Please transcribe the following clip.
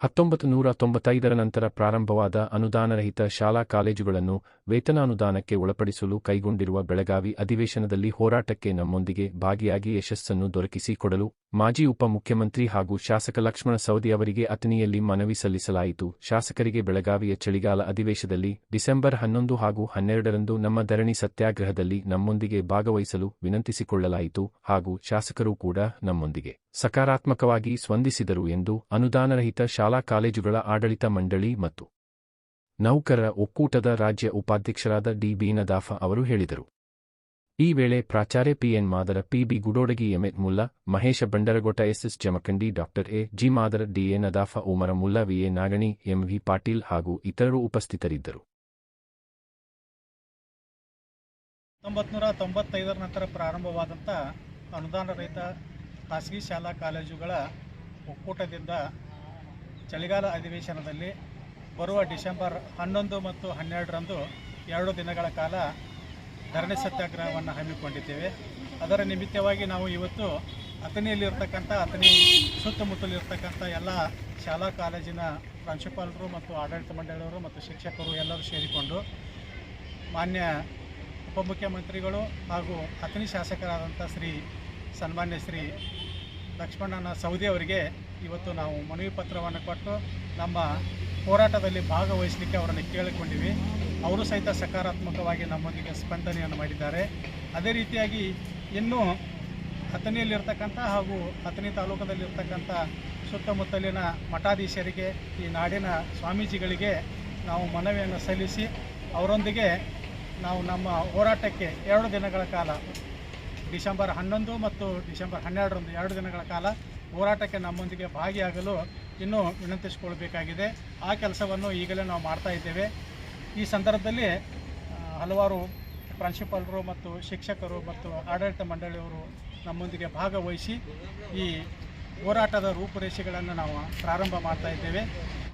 ಹತ್ತೊಂಬತ್ತು ನೂರ ತೊಂಬತ್ತೈದರ ನಂತರ ಪ್ರಾರಂಭವಾದ ಅನುದಾನರಹಿತ ಶಾಲಾ ಕಾಲೇಜುಗಳನ್ನು ವೇತನಾನುದಾನಕ್ಕೆ ಒಳಪಡಿಸಲು ಕೈಗೊಂಡಿರುವ ಬೆಳಗಾವಿ ಅಧಿವೇಶನದಲ್ಲಿ ಹೋರಾಟಕ್ಕೆ ನಮ್ಮೊಂದಿಗೆ ಭಾಗಿಯಾಗಿ ಯಶಸ್ಸನ್ನು ದೊರಕಿಸಿಕೊಡಲು ಮಾಜಿ ಉಪಮುಖ್ಯಮಂತ್ರಿ ಹಾಗೂ ಶಾಸಕ ಲಕ್ಷ್ಮಣ ಸವದಿ ಅವರಿಗೆ ಅತನಿಯಲ್ಲಿ ಮನವಿ ಸಲ್ಲಿಸಲಾಯಿತು. ಶಾಸಕರಿಗೆ ಬೆಳಗಾವಿಯ ಚಳಿಗಾಲ ಅಧಿವೇಶದಲ್ಲಿ ಡಿಸೆಂಬರ್ ಹನ್ನೊಂದು ಹಾಗೂ ಹನ್ನೆರಡರಂದು ನಮ್ಮ ಧರಣಿ ಸತ್ಯಾಗ್ರಹದಲ್ಲಿ ನಮ್ಮೊಂದಿಗೆ ಭಾಗವಹಿಸಲು ವಿನಂತಿಸಿಕೊಳ್ಳಲಾಯಿತು ಹಾಗೂ ಶಾಸಕರು ಕೂಡ ನಮ್ಮೊಂದಿಗೆ ಸಕಾರಾತ್ಮಕವಾಗಿ ಸ್ಪಂದಿಸಿದರು ಎಂದು ಅನುದಾನರಹಿತ ಶಾಲಾ ಕಾಲೇಜುಗಳ ಆಡಳಿತ ಮಂಡಳಿ ಮತ್ತು ನೌಕರರ ಒಕ್ಕೂಟದ ರಾಜ್ಯ ಉಪಾಧ್ಯಕ್ಷರಾದ ಡಿ. ಬೀನದಾಫ ಅವರು ಹೇಳಿದರು. ಈ ವೇಳೆ ಪ್ರಾಚಾರ್ಯ P N Madar PB Gudodagi ಎಮೆತ್ Mulla, Mahesha Bandaragota SS Jamakhandi doctor A. G. Madar DA Nadaf, Umar Mulla VA Nagani MV Patil ಹಾಗೂ ಇತರರು ಉಪಸ್ಥಿತರಿದ್ದರು. ನಂತರ ಪ್ರಾರಂಭವಾದಂಥ ಅನುದಾನ ರಹಿತ ಖಾಸಗಿ ಶಾಲಾ ಕಾಲೇಜುಗಳ ಒಕ್ಕೂಟದಿಂದ ಚಳಿಗಾಲ ಅಧಿವೇಶನದಲ್ಲಿ ಬರುವ ಡಿಸೆಂಬರ್ ಹನ್ನೊಂದು ಮತ್ತು ಹನ್ನೆರಡರಂದು ಎರಡು ದಿನಗಳ ಕಾಲ ಧರಣಿ ಸತ್ಯಾಗ್ರಹವನ್ನು ಹಮ್ಮಿಕೊಂಡಿದ್ದೇವೆ. ಅದರ ನಿಮಿತ್ತವಾಗಿ ನಾವು ಇವತ್ತು ಅಥಣಿಯಲ್ಲಿರ್ತಕ್ಕಂಥ, ಅಥಣಿ ಸುತ್ತಮುತ್ತಲಿರ್ತಕ್ಕಂಥ ಎಲ್ಲ ಶಾಲಾ, ಕಾಲೇಜಿನ ಪ್ರಾಂಶುಪಾಲರು ಮತ್ತು ಆಡಳಿತ ಮಂಡಳಿಯವರು ಮತ್ತು ಶಿಕ್ಷಕರು ಎಲ್ಲರೂ ಸೇರಿಕೊಂಡು ಮಾನ್ಯ ಉಪಮುಖ್ಯಮಂತ್ರಿಗಳು ಹಾಗೂ ಅಥಣಿ ಶಾಸಕರಾದಂಥ ಶ್ರೀ ಸನ್ಮಾನ್ಯ ಶ್ರೀ ಲಕ್ಷ್ಮಣನ ಸೌದಿ ಅವರಿಗೆ ಇವತ್ತು ನಾವು ಮನವಿ ಪತ್ರವನ್ನು ಕೊಟ್ಟು ನಮ್ಮ ಹೋರಾಟದಲ್ಲಿ ಭಾಗವಹಿಸಲಿಕ್ಕೆ ಅವರನ್ನು ಕೇಳಿಕೊಂಡಿವಿ. ಅವರು ಸಹಿತ ಸಕಾರಾತ್ಮಕವಾಗಿ ನಮ್ಮೊಂದಿಗೆ ಸ್ಪಂದನೆಯನ್ನು ಮಾಡಿದ್ದಾರೆ. ಅದೇ ರೀತಿಯಾಗಿ ಇನ್ನೂ ಅಥಣಿಯಲ್ಲಿರ್ತಕ್ಕಂಥ ಹಾಗೂ ಅಥಣಿ ತಾಲೂಕದಲ್ಲಿರ್ತಕ್ಕಂಥ ಸುತ್ತಮುತ್ತಲಿನ ಮಠಾಧೀಶರಿಗೆ, ಈ ನಾಡಿನ ಸ್ವಾಮೀಜಿಗಳಿಗೆ ನಾವು ಮನವಿಯನ್ನು ಸಲ್ಲಿಸಿ, ಅವರೊಂದಿಗೆ ನಾವು ನಮ್ಮ ಹೋರಾಟಕ್ಕೆ ಎರಡು ದಿನಗಳ ಕಾಲ, ಡಿಸೆಂಬರ್ ಹನ್ನೊಂದು ಮತ್ತು ಡಿಸೆಂಬರ್ ಹನ್ನೆರಡರಂದು ಎರಡು ದಿನಗಳ ಕಾಲ ಹೋರಾಟಕ್ಕೆ ನಮ್ಮೊಂದಿಗೆ ಭಾಗಿಯಾಗಲು ಇನ್ನೂ ವಿನಂತಿಸಿಕೊಳ್ಳಬೇಕಾಗಿದೆ ಆ ಕೆಲಸವನ್ನು ಈಗಲೇ ನಾವು ಮಾಡ್ತಾ ಇದ್ದೇವೆ. ಈ ಸಂದರ್ಭದಲ್ಲಿ ಹಲವಾರು ಪ್ರಾಂಶುಪಾಲರು ಮತ್ತು ಶಿಕ್ಷಕರು ಮತ್ತು ಆಡಳಿತ ಮಂಡಳಿಯವರು ನಮ್ಮೊಂದಿಗೆ ಭಾಗವಹಿಸಿ ಈ ಹೋರಾಟದ ರೂಪುರೇಷೆಗಳನ್ನು ನಾವು ಪ್ರಾರಂಭ ಮಾಡ್ತಾ ಇದ್ದೇವೆ.